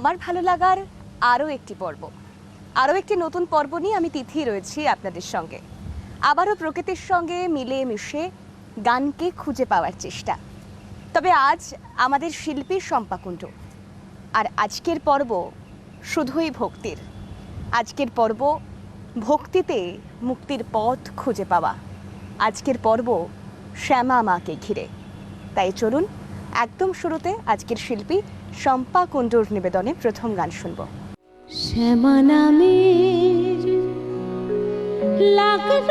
আমার ভালো লাগার আরও একটি পর্ব। আরও একটি নতুন পর্ব নিয়ে আমি তিথি রয়েছি আপনাদের সঙ্গে। আবারও প্রকৃতির সঙ্গে মিলে মিশে গানকে খুঁজে পাওয়ার চেষ্টা। তবে আজ আমাদের শিল্পী সম্পাকুণ্ড আর আজকের পর্ব শুধুই ভক্তির। আজকের পর্ব ভক্তিতে মুক্তির পথ খুঁজে পাওয়া। আজকের পর্ব শ্যামা মাকে ঘিরে। তাই চলুন, একদম শুরুতে আজকের শিল্পী শম্পা কুণ্ডুর নিবেদনে প্রথম গান শুনব। শ্যামা নামের লাগল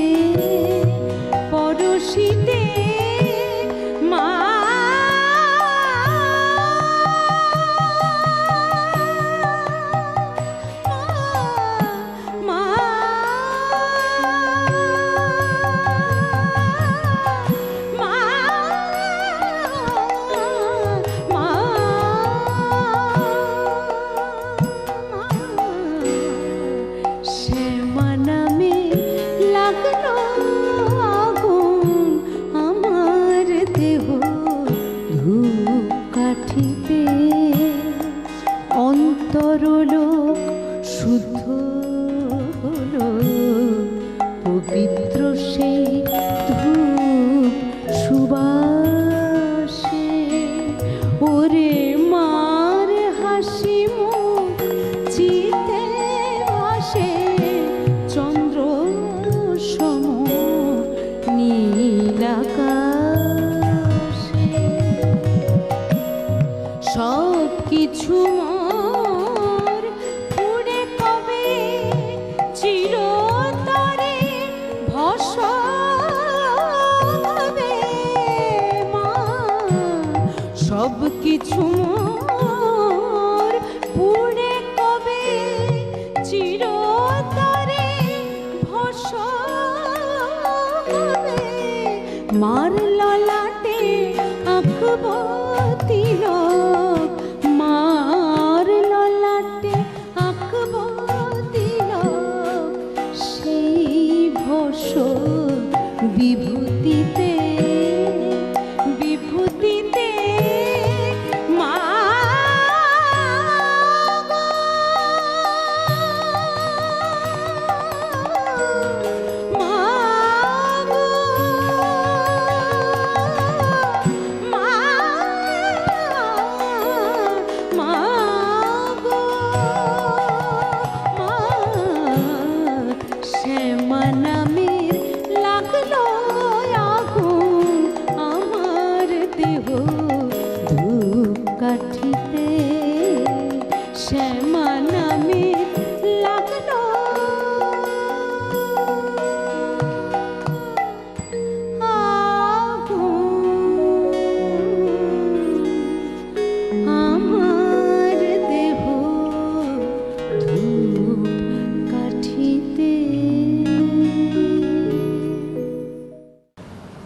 শুদ্ধ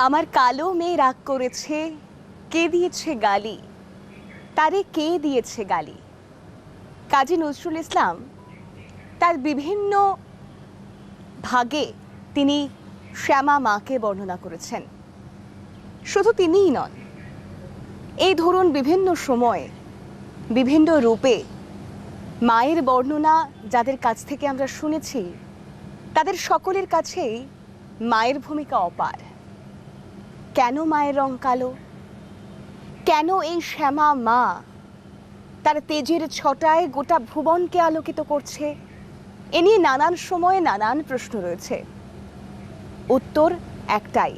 আমার কালো মেয়ে রাগ করেছে, কে দিয়েছে গালি? তারে কে দিয়েছে গালি? কাজী নজরুল ইসলাম, তার বিভিন্ন ভাগে তিনি শ্যামা মাকে বর্ণনা করেছেন। শুধু তিনিই নন, এই ধরুন বিভিন্ন সময়ে, বিভিন্ন রূপে মায়ের বর্ণনা যাদের কাছ থেকে আমরা শুনেছি, তাদের সকলের কাছেই মায়ের ভূমিকা অপার। কেন মায়ের রং কালো? কেন এই শ্যামা মা? তার তেজের ছটায় গোটা ভুবনকে আলোকিত করছে। এ নিয়ে নানান সময়ে নানান প্রশ্ন রয়েছে। উত্তর একটাই।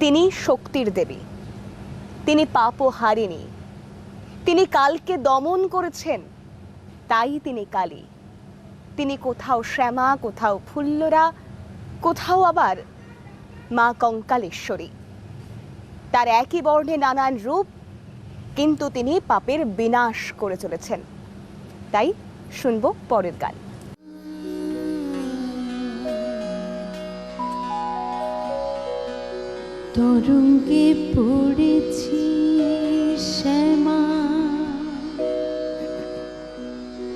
তিনি শক্তির দেবী। তিনি পাপও হারেনি। তিনি কালকে দমন করেছেন। তাই তিনি কালী। তিনি কোথাও শ্যামা, কোথাও ফুল্লরা, কোথাও আবার মা কঙ্কালেশ্বরী। তার একই বর্ণে নানান রূপ, কিন্তু তিনি পাপের বিনাশ করে চলেছেন। তাই শুনব পরের গান। তরঙ্গে পড়েছি শ্যামা।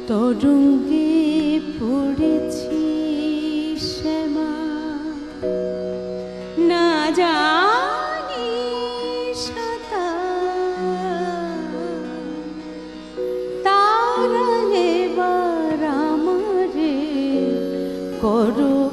তরঙ্গে পড়েছি করো।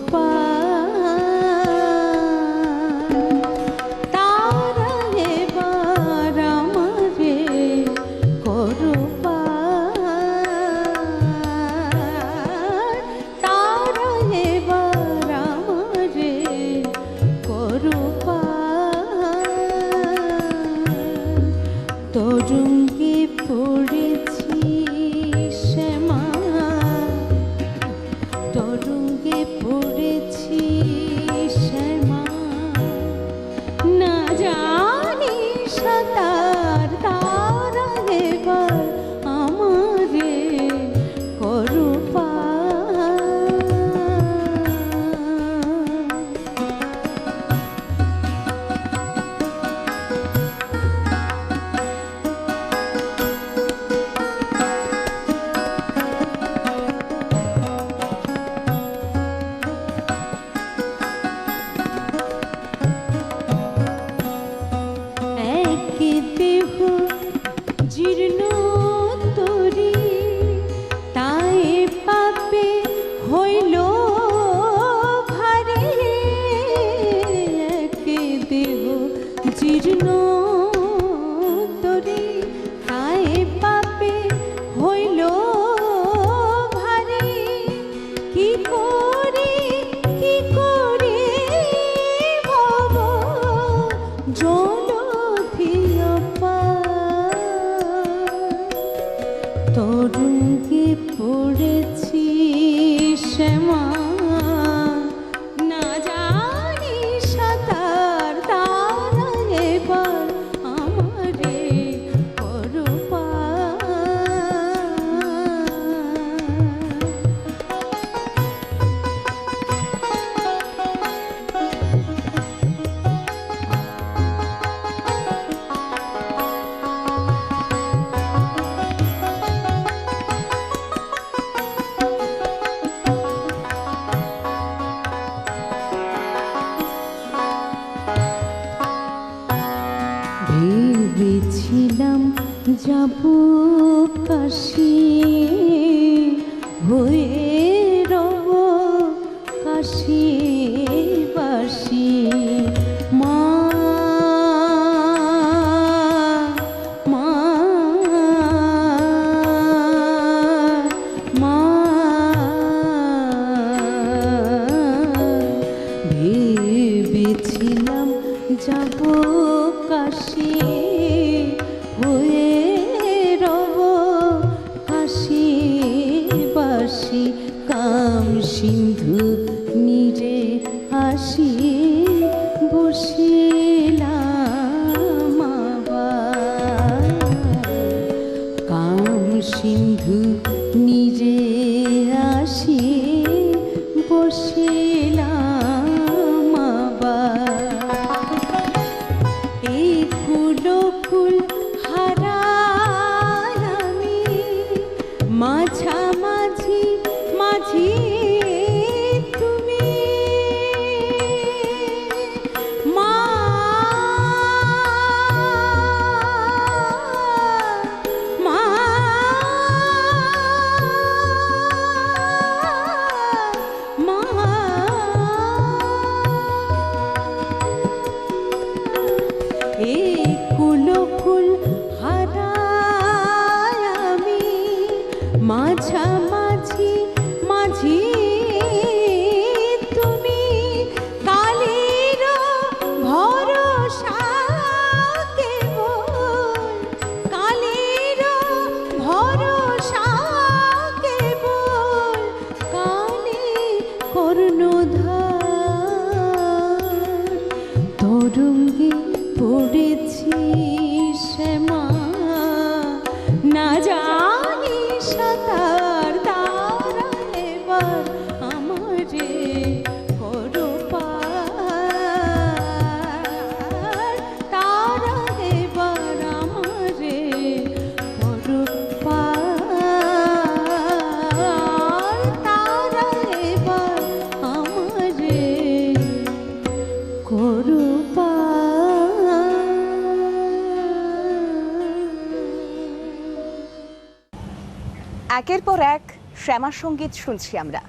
একের পর এক শ্যামা সংগীত শুনছি আমরা।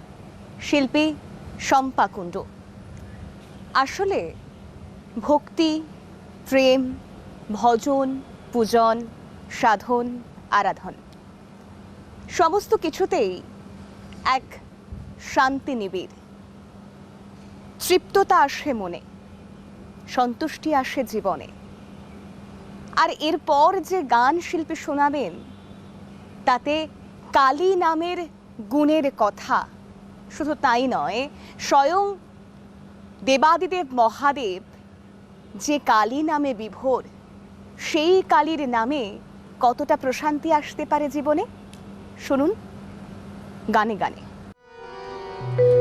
শিল্পী শম্পা কুণ্ডু। আসলে ভক্তি, প্রেম, ভজন, পূজন, সাধন, আরাধন সমস্ত কিছুতেই এক শান্তি নিবিড়। তৃপ্ততা আসে মনে, সন্তুষ্টি আসে জীবনে। আর এরপর যে গান শিল্পী শোনাবেন, তাতে কালী নামের গুণের কথা। শুধু তাই নয়, স্বয়ং দেবাদিদেব মহাদেব যে কালী নামে বিভোর, সেই কালীর নামে কতটা প্রশান্তি আসতে পারে জীবনে? শুনুন, গানে গানে। thank you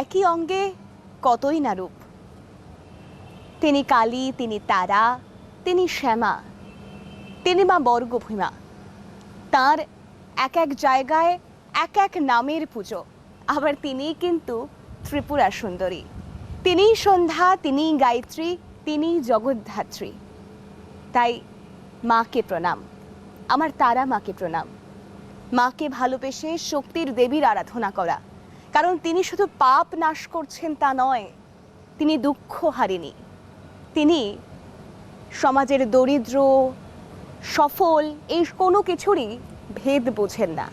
একই অঙ্গে কতই না রূপ। তিনি কালী, তিনি তারা, তিনি শ্যামা, তিনি মা বর্গভীমা। তার এক এক জায়গায় এক এক নামের পুজো। আবার তিনিই কিন্তু ত্রিপুরা সুন্দরী। তিনিই সন্ধ্যা, তিনিই গায়ত্রী, তিনিই জগদ্ধাত্রী। তাই মাকে প্রণাম। আমার তারা মাকে প্রণাম। মাকে ভালোবেসে শক্তির দেবীর আরাধনা করা। কারণ তিনি শুধু পাপ নাশ করছেন তা নয়, তিনি দুঃখ হারেনি। তিনি সমাজের দরিদ্র, সফল, এই কোনো কিছুরই ভেদ বোঝেন না।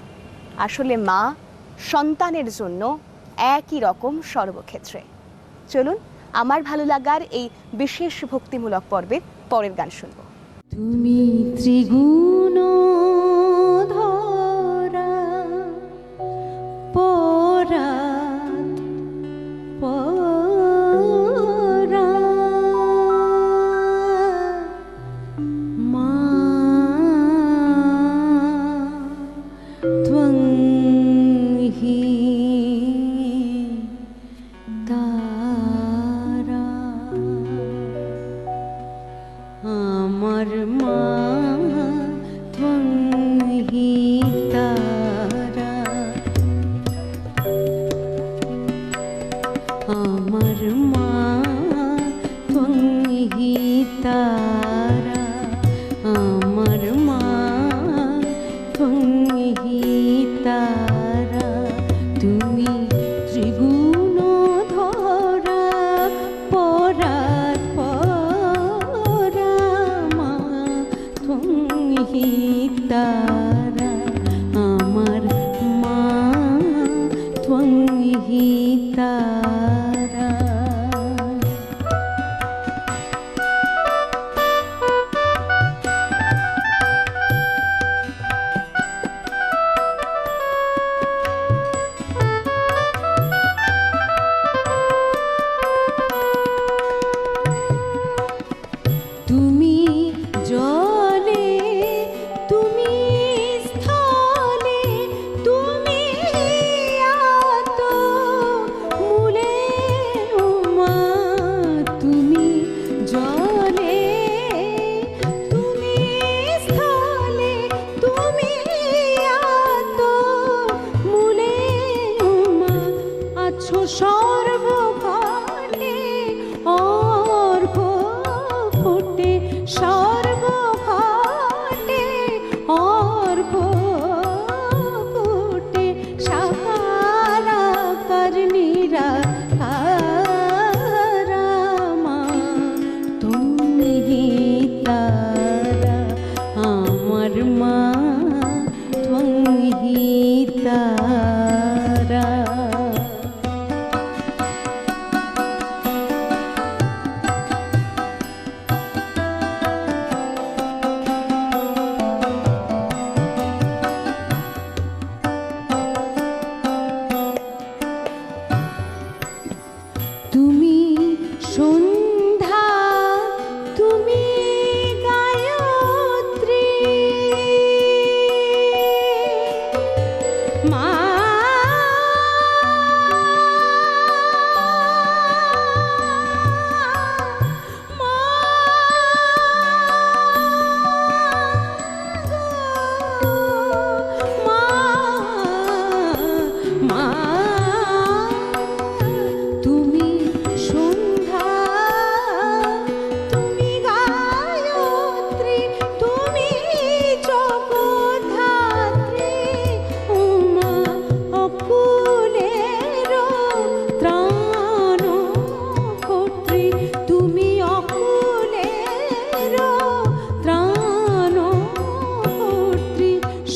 আসলে মা সন্তানের জন্য একই রকম সর্বক্ষেত্রে। চলুন, আমার ভালো লাগার এই বিশেষ ভক্তিমূলক পর্বের পরের গান শুনব। তুমি ত্রিগুণ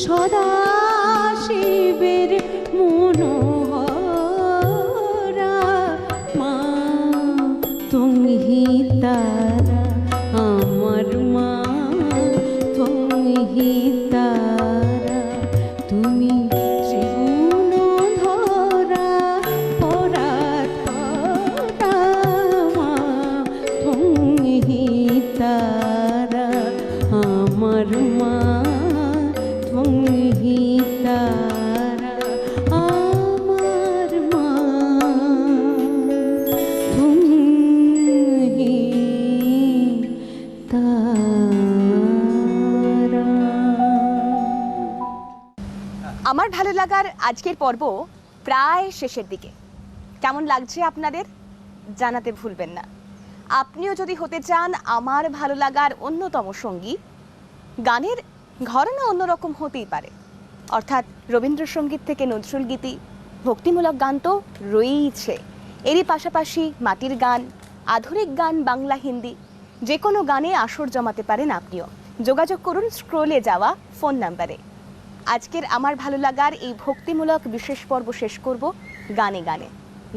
说的。আজকের পর্ব প্রায় শেষের দিকে। কেমন লাগছে আপনাদের? জানাতে ভুলবেন না। আপনিও যদি হতে চান আমার ভালো লাগার অন্যতম সঙ্গী, গানের ঘরানা অন্যরকম হতেই পারে। অর্থাৎ রবীন্দ্রসঙ্গীত থেকে নজরুল গীতি, ভক্তিমূলক গান তো রয়েইছে। এরই পাশাপাশি মাটির গান, আধুনিক গান, বাংলা, হিন্দি যে কোনো গানে আসর জমাতে পারেন আপনিও। যোগাযোগ করুন, স্ক্রোলে যাওয়া ফোন নাম্বারে। আজকের আমার ভালো লাগার এই ভক্তিমূলক বিশেষ পর্ব শেষ করব গানে গানে।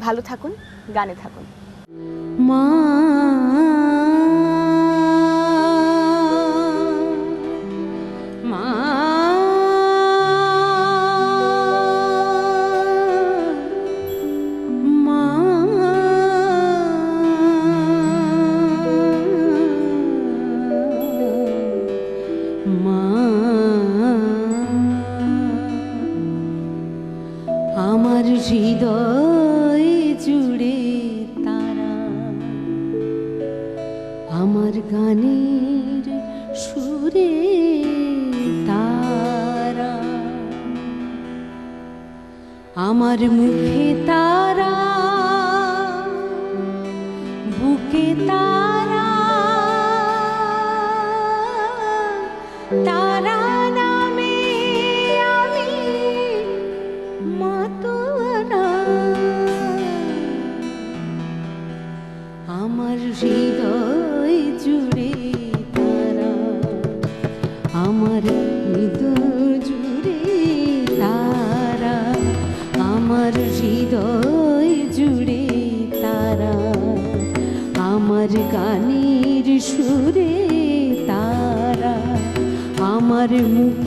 ভালো থাকুন, গানে থাকুন। মা মুখে তারা আমার মুখে